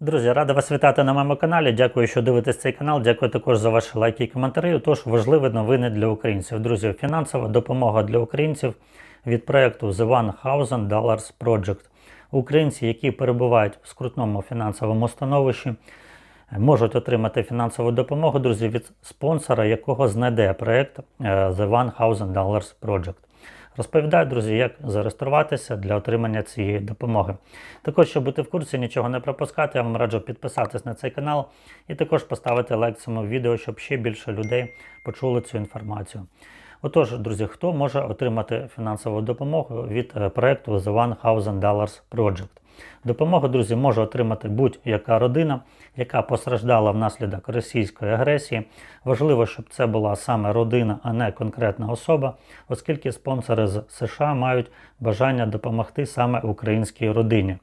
Друзі, рада вас вітати на моєму каналі. Дякую, що дивитесь цей канал. Дякую також за ваші лайки і коментарі. Тож важливі новини для українців. Друзі, фінансова допомога для українців від проекту The Thousand Dollars Project. Українці, які перебувають в скрутному фінансовому становищі, можуть отримати фінансову допомогу, друзі, від спонсора, якого знайде проект е, The Thousand Dollars Project. Розповідаю, друзі, як зареєструватися для отримання цієї допомоги. Також, щоб бути в курсі, нічого не пропускати, я вам раджу підписатись на цей канал і також поставити лайк цьому відео, щоб ще більше людей почули цю інформацію. Отож, друзі, хто може отримати фінансову допомогу від проєкту The One Thousand Dollars Project? Допомогу, друзі, може отримати будь-яка родина, яка постраждала внаслідок російської агресії. Важливо, щоб це була саме родина, а не конкретна особа, оскільки спонсори з США мають бажання допомогти саме українській родині.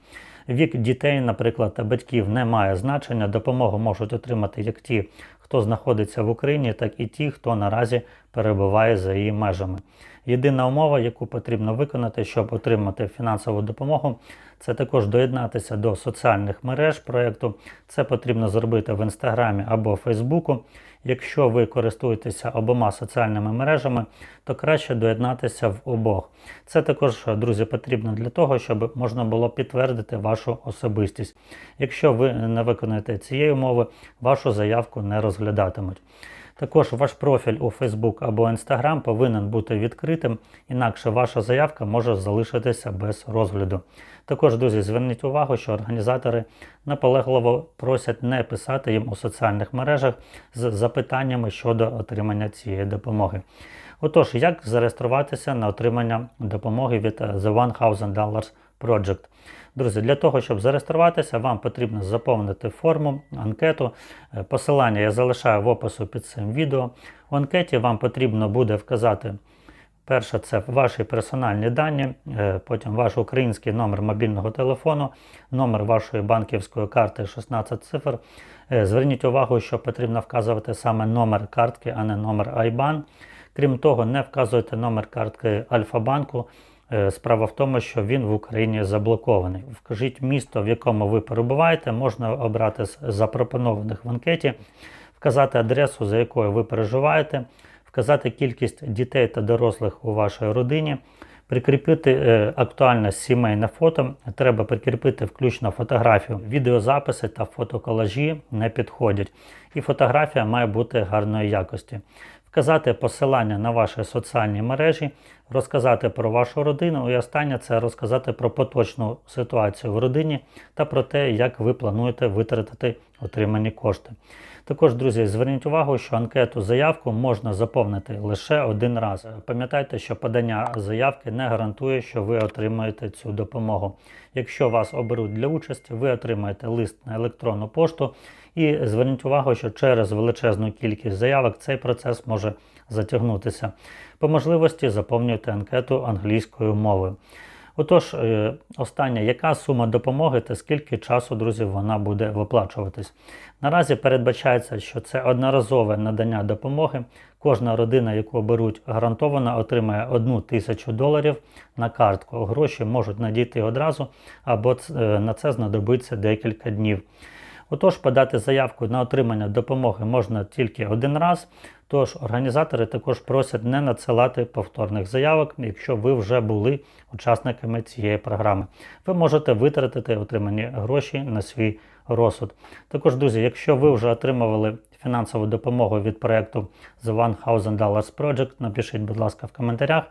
Вік дітей, наприклад, та батьків не має значення. Допомогу можуть отримати як ті, хто знаходиться в Україні, так і ті, хто наразі перебуває за її межами. Єдина умова, яку потрібно виконати, щоб отримати фінансову допомогу, це також доєднатися до соціальних мереж проєкту. Це потрібно зробити в інстаграмі або Фейсбуку. Якщо ви користуєтеся обома соціальними мережами, то краще доєднатися в обох. Це також, друзі, потрібно для того, щоб можна було підтвердити вашу особистість. Якщо ви не виконаєте цієї умови, вашу заявку не розглядатимуть. Також ваш профіль у Facebook або Instagram повинен бути відкритим, інакше ваша заявка може залишитися без розгляду. Також, друзі, зверніть увагу, що організатори наполегливо просять не писати їм у соціальних мережах з запитаннями щодо отримання цієї допомоги. Отож, як зареєструватися на отримання допомоги від The Thousand Dollars Project? Друзі, для того, щоб зареєструватися, вам потрібно заповнити форму, анкету. Е, Посилання я залишаю в опису під цим відео. В анкеті вам потрібно буде вказати. Перше, це ваші персональні дані, е, потім ваш український номер мобільного телефону, номер вашої банківської карти 16 цифр. Е, Зверніть увагу, що потрібно вказувати саме номер картки, а не номер IBAN. Крім того, не вказуйте номер картки Альфа-банку. Е, Справа в тому, що він в Україні заблокований. Вкажіть місто, в якому ви перебуваєте, можна обрати з запропонованих в анкеті, вказати адресу, за якою ви переживаєте, вказати кількість дітей та дорослих у вашій родині, прикріпити е, актуальне сімейне фото. Треба прикріпити включно фотографію. Відеозаписи та фотоколажі не підходять. І фотографія має бути гарної якості. Вказати посилання на ваші соціальні мережі, розказати про вашу родину і останнє це розказати про поточну ситуацію в родині та про те, як ви плануєте витратити отримані кошти. Також, друзі, зверніть увагу, що анкету заявку можна заповнити лише один раз. Пам'ятайте, що подання заявки не гарантує, що ви отримаєте цю допомогу. Якщо вас оберуть для участі, ви отримаєте лист на електронну пошту. І зверніть увагу, що через величезну кількість заявок цей процес може затягнутися. По можливості заповнюйте анкету англійською мовою. Отож, е, остання, яка сума допомоги та скільки часу, друзі, вона буде виплачуватись? Наразі передбачається, що це одноразове надання допомоги. Кожна родина, яку беруть гарантовано, отримає одну тисячу доларів на картку. Гроші можуть надійти одразу, або е, на це знадобиться декілька днів. Отож, подати заявку на отримання допомоги можна тільки один раз. Тож організатори також просять не надсилати повторних заявок, якщо ви вже були учасниками цієї програми. Ви можете витратити отримані гроші на свій розсуд. Також, друзі, якщо ви вже отримували фінансову допомогу від проєкту The Thousand Dollars Project, напишіть, будь ласка, в коментарях.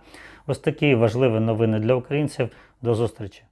Ось такі важливі новини для українців. До зустрічі!